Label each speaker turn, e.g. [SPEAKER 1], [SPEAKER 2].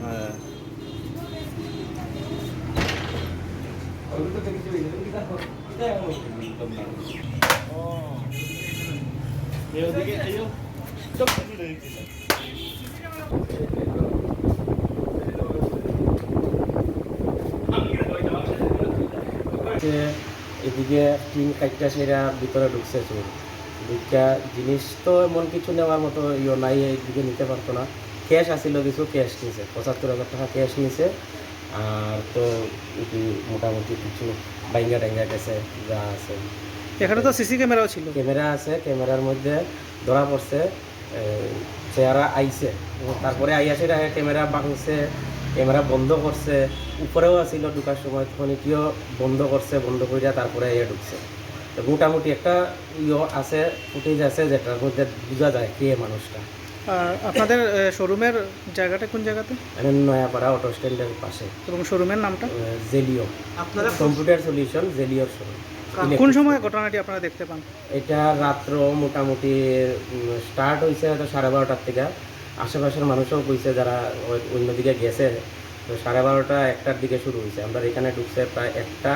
[SPEAKER 1] হ্যাঁ। এদিকে
[SPEAKER 2] এদিকে টিন সেরা ভিতরে ঢুকছে চোর দুইটা জিনিস তো এমন কিছু নেওয়ার মতো ইয়ে নাই এইদিকে নিতে পারতো না। ক্যাশ আসিল কিছু ক্যাশ নিছে। পঁচাত্তর হাজার টাকা ক্যাশ নিছে। আর তো মোটামুটি কিছু বাইঙ্গা টাইঙ্গা গেছে যা আছে।
[SPEAKER 3] এখানে তো সিসি ক্যামেরাও ছিল।
[SPEAKER 2] ক্যামেরা আছে ক্যামেরার মধ্যে ধরা পড়ছে চেহারা আইছে। তারপরে আইয়া সেটা ক্যামেরা ভাঙছে ক্যামেরা বন্ধ করছে। উপরেও আসিল ঢুকার সময় তখন এটিও বন্ধ করছে বন্ধ করিয়া তারপরে আইয়া ঢুকছে। তো মোটামুটি একটা ইয়ে আছে ফুটেজ আছে যেটার মধ্যে বোঝা যায় কে মানুষটা।
[SPEAKER 3] আপনাদের শোরুমের জায়গাটা কোন জায়গাতে?
[SPEAKER 2] নয়াপাড়া অটো স্ট্যান্ডের পাশে।
[SPEAKER 3] এবং শোরুমের নামটা?
[SPEAKER 2] জেলিও
[SPEAKER 3] আপনারা
[SPEAKER 2] কম্পিউটার সলিউশন জেলিওর শোরুম
[SPEAKER 3] কোন সময় ঘটনাটি আপনারা দেখতে পান?
[SPEAKER 2] এটা রাত্র মোটামুটি স্টার্ট হয়েছে হয়তো সাড়ে বারোটার থেকে। আশেপাশের মানুষও কইছে যারা অন্যদিকে গেছে তো সাড়ে বারোটা একটার দিকে শুরু হয়েছে আমরা এখানে ঢুকছে প্রায় একটা।